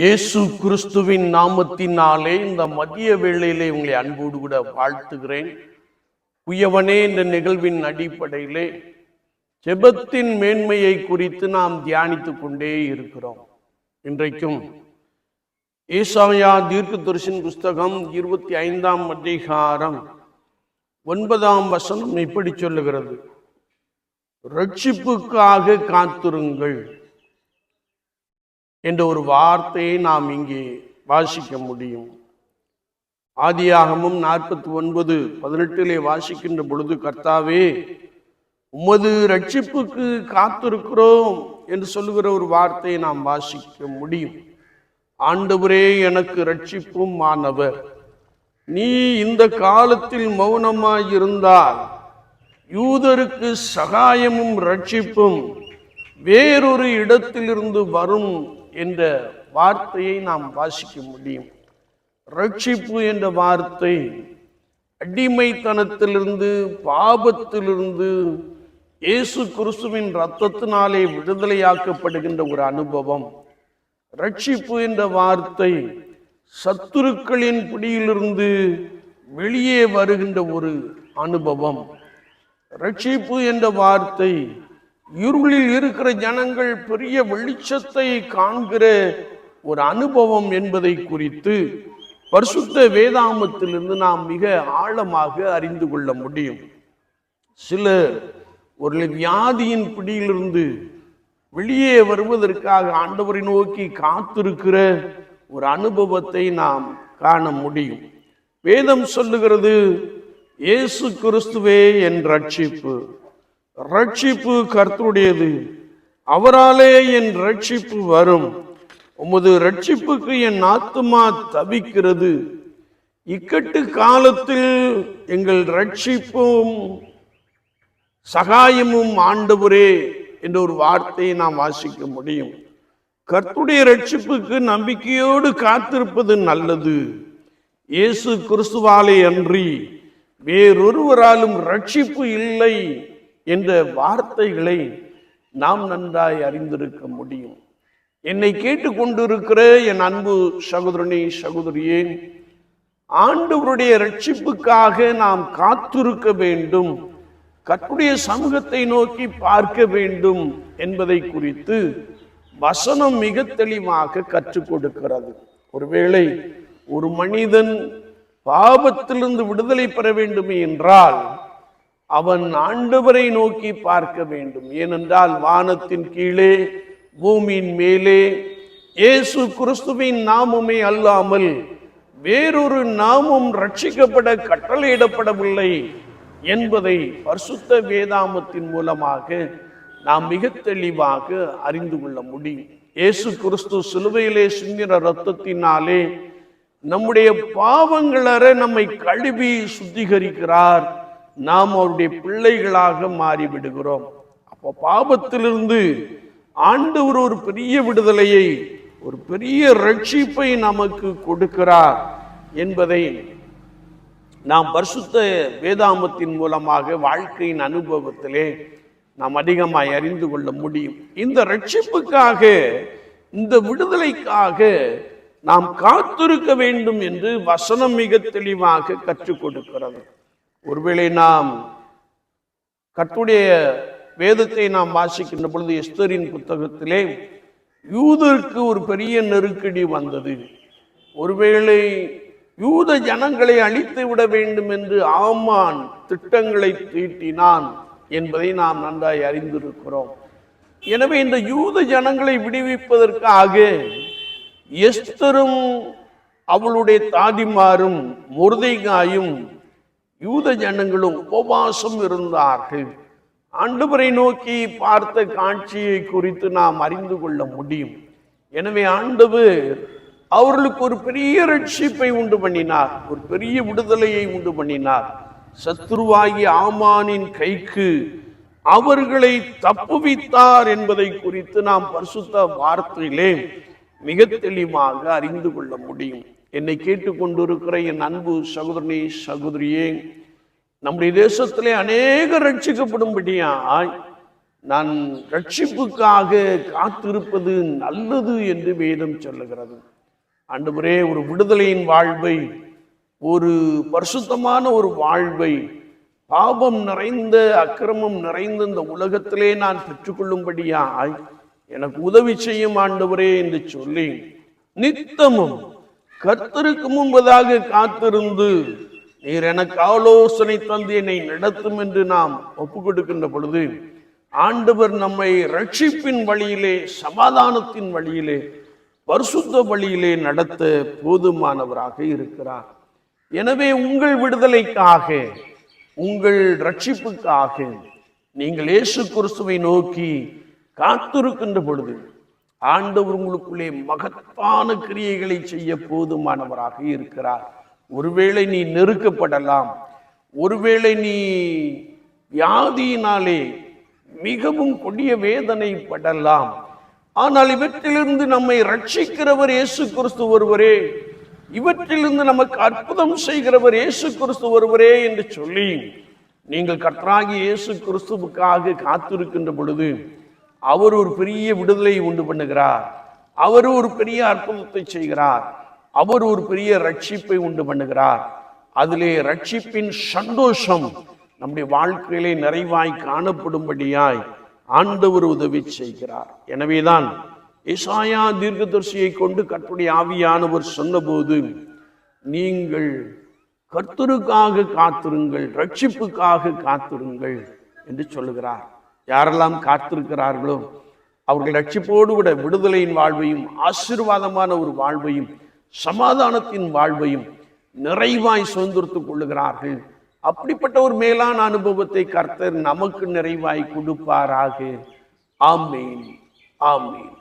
இயேசு கிறிஸ்துவின் நாமத்தினாலே இந்த மதிய வேளையிலே உங்களை அன்போடு கூட வாழ்த்துகிறேன். உயவனே இந்த நிகழ்வின் அடிப்படையிலே ஜெபத்தின் மேன்மையை குறித்து நாம் தியானித்து கொண்டே இருக்கிறோம். இன்றைக்கும் ஏசாயா தீர்க்க தரிசின் புஸ்தகம் இருபத்தி ஐந்தாம் அதிகாரம் ஒன்பதாம் வசனம் இப்படி சொல்லுகிறது. ரட்சிப்புக்காக காத்திருங்கள். என்ற ஒரு வார்த்தையை நாம் இங்கே வாசிக்க முடியும். ஆதியாகமும் நாற்பத்தி ஒன்பது பதினெட்டிலே வாசிக்கின்ற பொழுது கர்த்தாவே உமது ரட்சிப்புக்கு காத்திருக்கிறோம் என்று சொல்லுகிற ஒரு வார்த்தையை நாம் வாசிக்க முடியும். ஆண்டவரே எனக்கு ரட்சிப்பும் மாணவர் நீ இந்த காலத்தில் மௌனமாய் இருந்தால் யூதருக்கு சகாயமும் ரட்சிப்பும் வேறொரு இடத்திலிருந்து வரும் என்ற வார்த்தையை நாம் வாசிக்க முடியும். ரட்சிப்பு என்ற வார்த்தை அடிமைத்தனத்திலிருந்து பாபத்திலிருந்து இயேசு கிறிஸ்துவின் இரத்தத்தினாலே விடுதலையாக்கப்படுகின்ற ஒரு அனுபவம். ரட்சிப்பு என்ற வார்த்தை சத்துருக்களின் பிடியிலிருந்து வெளியே வருகின்ற ஒரு அனுபவம். ரட்சிப்பு என்ற வார்த்தை இருளில் இருக்கிற ஜனங்கள் பெரிய வெளிச்சத்தை காண்கிற ஒரு அனுபவம் என்பதை குறித்து பரிசுத்த வேதாமத்திலிருந்து நாம் மிக ஆழமாக அறிந்து கொள்ள முடியும். சிலர் ஒரு வியாதியின் பிடியிலிருந்து வெளியே வருவதற்காக ஆண்டவரை நோக்கி காத்திருக்கிற ஒரு அனுபவத்தை நாம் காண முடியும். வேதம் சொல்லுகிறது இயேசு கிறிஸ்துவே என் ரட்சிப்பு. ரட்சிப்பு கர்த்தருடையது. அவராலே என் ரட்சிப்பு வரும். உமது ரட்சிப்புக்கு என் ஆத்துமா தவிக்கிறது. இக்கட்டு காலத்தில் எங்கள் ரட்சிப்பும் சகாயமும் ஆண்டவரே என்ற ஒரு வார்த்தையை நாம் வாசிக்க முடியும். கர்த்துடைய ரட்சிப்புக்கு நம்பிக்கையோடு காத்திருப்பது நல்லது. இயேசு கிறிஸ்துவாலே அன்றி வேறொருவராலும் ரட்சிப்பு இல்லை. என்ற வார்த்தைகளை நாம் நன்றாய் அறிந்திருக்க முடியும். என்னை கேட்டுக்கொண்டிருக்கிற என் அன்பு சகோதரனே சகோதரியே ஆண்டவருடைய ரட்சிப்புக்காக நாம் காத்திருக்க வேண்டும். கற்றுடைய சமூகத்தை நோக்கி பார்க்க வேண்டும் என்பதை குறித்து வசனம் மிக தெளிவாக கற்றுக் கொடுக்கிறது. ஒருவேளை ஒரு மனிதன் பாபத்திலிருந்து விடுதலை பெற வேண்டும் என்றால் அவன் ஆண்டவரை நோக்கி பார்க்க வேண்டும். ஏனென்றால் வானத்தின் கீழே பூமியின் மேலே இயேசு கிறிஸ்துவின் நாமமே அல்லாமல் வேறொரு நாமம் ரட்சிக்கப்பட கட்டளையிடப்படவில்லை என்பதை பரிசுத்த வேதாமத்தின் மூலமாக நாம் மிக தெளிவாக அறிந்து கொள்ள முடியும். இயேசு கிறிஸ்து சிலுவையிலே சிந்தின ரத்தத்தினாலே நம்முடைய பாவங்களற நம்மை கழுவி சுத்திகரிக்கிறார். நாம் அவருடைய பிள்ளைகளாக மாறிவிடுகிறோம். அப்போ பாபத்திலிருந்து ஆண்டவர் ஒரு பெரிய விடுதலையை ஒரு பெரிய ரட்சிப்பை நமக்கு கொடுக்கிறார் என்பதை நாம் பரிசுத்த வேதாமத்தின் மூலமாக வாழ்க்கையின் அனுபவத்திலே நாம் அதிகமாய் அறிந்து கொள்ள முடியும். இந்த ரட்சிப்புக்காக இந்த விடுதலைக்காக நாம் காத்திருக்க வேண்டும் என்று வசனம் மிக தெளிவாக கற்றுக் கொடுக்கிறது. ஒருவேளை நாம் கத்துடைய வேதத்தை நாம் வாசிக்கின்ற பொழுது எஸ்தரின் புத்தகத்திலே யூதருக்கு ஒரு பெரிய நெருக்கடி வந்தது. ஒருவேளை யூத ஜனங்களை அழித்து விட வேண்டும் என்று ஆமான் திட்டங்களை தீட்டினான் என்பதை நாம் நன்றாய் அறிந்திருக்கிறோம். எனவே இந்த யூத ஜனங்களை விடுவிப்பதற்காக எஸ்தரும் அவளுடைய தாதிமாரும் முருதைகாயும் யூத ஜனங்களும் உபவாசம் இருந்தார்கள். ஆண்டவரை நோக்கி பார்த்த காட்சியை குறித்து நாம் அறிந்து கொள்ள முடியும். எனவே ஆண்டவர் அவர்களுக்கு ஒரு பெரிய ரட்சிப்பை உண்டு பண்ணினார் ஒரு பெரிய விடுதலையை உண்டு பண்ணினார். சத்ருவாகி ஆமானின் கைக்கு அவர்களை தப்புவித்தார் என்பதை குறித்து நாம் பரிசுத்த வார்த்தையிலே மிக தெளிவாக அறிந்து கொள்ள முடியும். என்னை கேட்டுக்கொண்டிருக்கிற என் அன்பு சகோதரனே சகோதரியே நம்முடைய தேசத்திலே அநேக ரட்சிக்கப்படும்படியாய் நான் ரட்சிப்புக்காக காத்திருப்பது நல்லது என்று வேதம் சொல்லுகிறது. ஆண்டவரே ஒரு விடுதலையின் வாழ்வை ஒரு பரிசுத்தமான ஒரு வாழ்வை பாபம் நிறைந்த அக்கிரமம் நிறைந்த இந்த உலகத்திலே நான் பெற்றுக்கொள்ளும்படியாய் எனக்கு உதவி செய்யும் ஆண்டவரே என்று சொல்லி நித்தமும் கர்த்தருக்கு முன்பதாக காத்திருந்து நீர் எனக்கு ஆலோசனை தந்து என்னை நடத்தும் என்று நாம் ஒப்பு கொடுக்கின்ற பொழுது ஆண்டவர் நம்மை ரட்சிப்பின் வழியிலே சமாதானத்தின் வழியிலே பரிசுத்த வழியிலே நடத்த போதுமானவராக இருக்கிறார். எனவே உங்கள் விடுதலைக்காக உங்கள் ரட்சிப்புக்காக நீங்கள் இயேசு குருசுவை நோக்கி காத்திருக்கின்ற பொழுது ஆண்டவர் உங்களுக்குள்ளே மகத்தான கிரியைகளை செய்ய போதுமானவராக இருக்கிறார். ஒருவேளை நீ நெருக்கப்படலாம். ஒருவேளை நீ வியாதியினாலே மிகவும் கொடிய வேதனை படலாம் ஆனால் இவற்றிலிருந்து நம்மை ரட்சிக்கிறவர் இயேசு கிறிஸ்து ஒருவரே. இவற்றிலிருந்து நமக்கு அற்புதம் செய்கிறவர் இயேசு கிறிஸ்து ஒருவரே என்று சொல்லி நீங்கள் கற்றாகி இயேசு கிறிஸ்துவுக்காக காத்திருக்கின்ற பொழுது அவர் ஒரு பெரிய விடுதலையை உண்டு பண்ணுகிறார். அவர் ஒரு பெரிய அற்புதத்தை செய்கிறார். அவர் ஒரு பெரிய ரட்சிப்பை உண்டு பண்ணுகிறார். அதிலே ரட்சிப்பின் சந்தோஷம் நம்முடைய வாழ்க்கையிலே நிறைவாய் காணப்படும்படியாய் ஆண்டவர் உதவி செய்கிறார். எனவேதான் இசாயா தீர்க்கதரிசியை கொண்டு கற்புடைய ஆவியானவர் சொன்னபோது நீங்கள் கர்த்தருக்காக காத்திருங்கள் ரட்சிப்புக்காக காத்திருங்கள் என்று சொல்லுகிறார். யாரெல்லாம் காத்திருக்கிறார்களோ அவர்கள் ரட்சிப்போடு கூட விடுதலையின் வாழ்வையும் ஆசீர்வாதமான ஒரு வாழ்வையும் சமாதானத்தின் வாழ்வையும் நிறைவாய் சுதந்திரத்துக் கொள்ளுகிறார்கள். அப்படிப்பட்ட ஒரு மேலான அனுபவத்தை கர்த்தர் நமக்கு நிறைவாய் கொடுப்பாராக. ஆமேன். ஆமேன்.